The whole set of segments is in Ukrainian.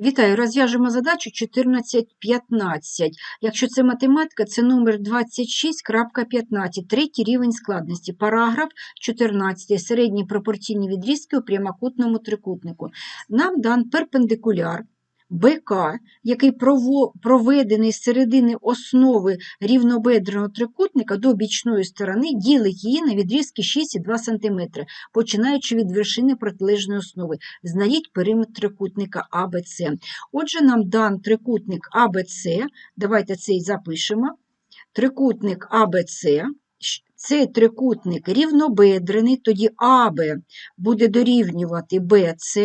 Вітаю, розв'яжемо задачу 14.15. Якщо це математика, це номер 26.15, третій рівень складності. Параграф 14. Середні пропорційні відрізки у прямокутному трикутнику. Нам дан перпендикуляр БК, який проведений з середини основи рівнобедреного трикутника до бічної сторони, ділить її на відрізки 6,2 см, починаючи від вершини протилежної основи. Знайдіть периметр трикутника АБЦ. Отже, нам дан трикутник АБЦ. Давайте цей запишемо. Трикутник АБЦ. Цей трикутник рівнобедрений, тоді АБ буде дорівнювати БЦ.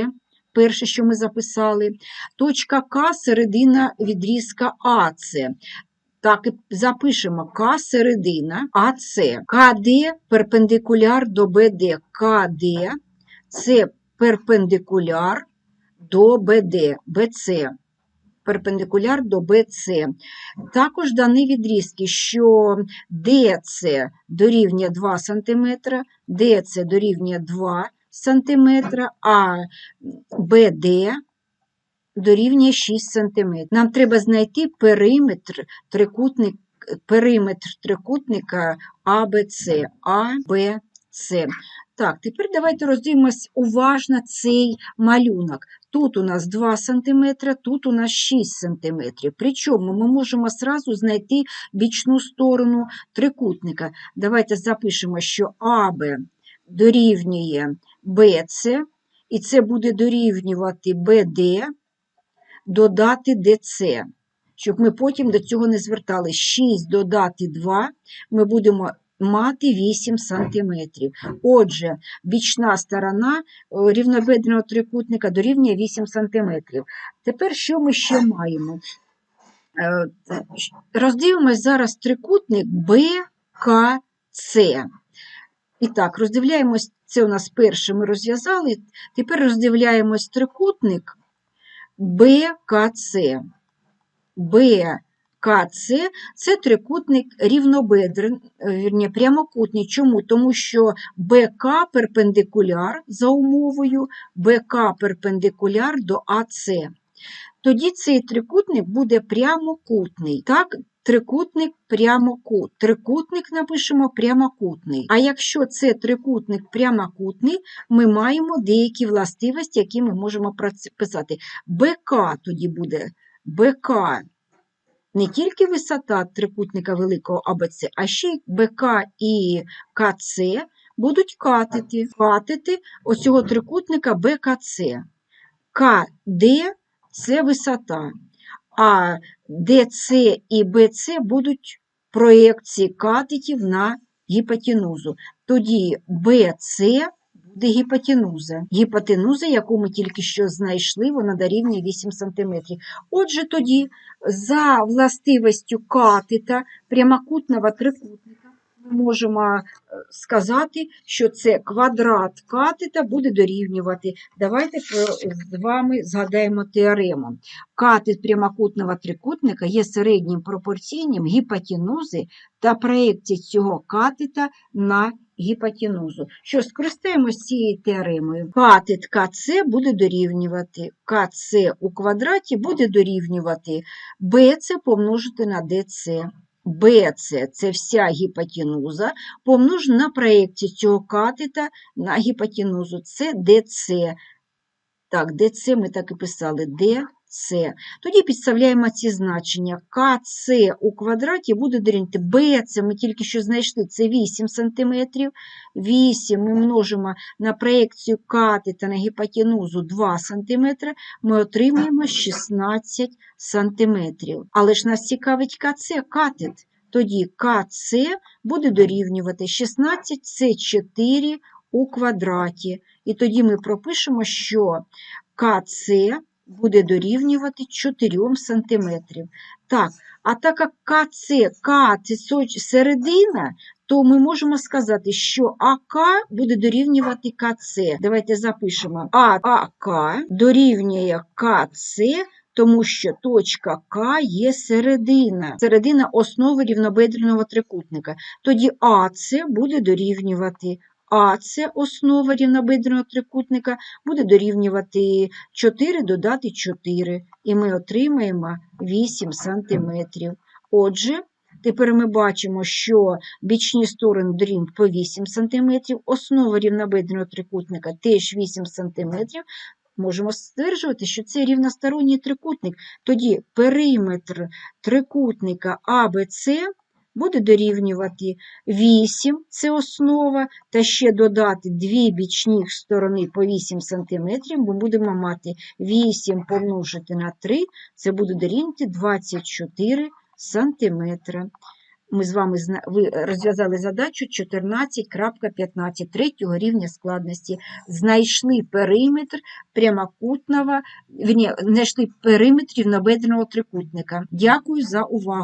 Перше, що ми записали. Точка К середина відрізка АЦ. Так і запишемо К середина АЦ. КД перпендикуляр до БД. КД це перпендикуляр до БД, БЦ. Перпендикуляр до БЦ. Також дані відрізки, що ДЦ дорівнює 2 см, ДЦ дорівнює 2 см, а БД дорівнює 6 см. Нам треба знайти периметр, трикутник, периметр трикутника АБЦ. АБЦ. Так, тепер давайте роздивимось уважно цей малюнок. Тут у нас 2 см, тут у нас 6 см. Причому ми можемо сразу знайти бічну сторону трикутника. Давайте запишемо, що АБ дорівнює БЦ, і це буде дорівнювати БД, додати ДЦ. Щоб ми потім до цього не звертали. 6 додати 2, ми будемо мати 8 см. Отже, бічна сторона е, рівнобедреного трикутника дорівнює 8 см. Тепер що ми ще маємо? Е, Роздивимось зараз трикутник БКЦ. І так, роздивляємось, це у нас перше ми розв'язали. Тепер роздивляємось трикутник БКЦ. БКЦ це трикутник рівнобедрен, е, прямокутний. Чому? Тому що БК перпендикуляр за умовою, БК перпендикуляр до АЦ. Тоді цей трикутник буде прямокутний. Так, трикутник прямокут. Трикутник напишемо прямокутний. А якщо це трикутник прямокутний, ми маємо деякі властивості, які ми можемо писати. БК тоді буде БК не тільки висота трикутника великого АБЦ, а ще й БК і КЦ будуть катити, катити оцього трикутника БКЦ. КД це висота, а ДЦ і БЦ будуть проєкції катетів на гіпотенузу. Тоді БЦ буде гіпотенуза. Гіпотенуза, яку ми тільки що знайшли, вона дорівнює 8 см. Отже, тоді за властивістю катета прямокутного трикутника можемо е, сказати, що це квадрат катета буде дорівнювати. Давайте з вами згадаємо теорему. Катет прямокутного трикутника є середнім пропорційним гіпотенузи та проєкції цього катета на гіпотенузу. Що скористаємося цією теоремою. Катет КЦ буде дорівнювати КЦ у квадраті буде дорівнювати BC помножити на DC. BC – це вся гіпотенуза, помножена на проєкцію цього катета на гіпотенузу. Це ДЦ. Так, ДЦ ми так і писали. DC. Тоді підставляємо ці значення. КЦ у квадраті буде дорівнювати BC, ми тільки що знайшли, це 8 см. 8 ми множимо на проєкцію катета на гіпотенузу 2 см, ми отримаємо 16 см. Але ж нас цікавить КЦ, катет. Тоді КЦ буде дорівнювати 16 це 4 у квадраті. І тоді ми пропишемо, що КЦ буде дорівнювати 4 см. Так, а так як КЦ, К це середина, то ми можемо сказати, що АК буде дорівнювати КЦ. Давайте запишемо. АК дорівнює КЦ, тому що точка К є середина. Середина основи рівнобедреного трикутника. Тоді АЦ буде дорівнювати А це основа рівнобедреного трикутника, буде дорівнювати 4 додати 4, і ми отримаємо 8 см. Отже, тепер ми бачимо, що бічні сторони дорівнюють по 8 см, основа рівнобедреного трикутника теж 8 см. Можемо стверджувати, що це рівносторонній трикутник. Тоді периметр трикутника АБЦ буде дорівнювати 8, це основа, та ще додати дві бічні сторони по 8 см, бо будемо мати 8 помножити на 3, це буде дорівнювати 24 см. Ми з вами розв'язали задачу 14.15 третього рівня складності. Знайшли периметр прямокутного, вірні, знайшли периметр рівнобедреного трикутника. Дякую за увагу.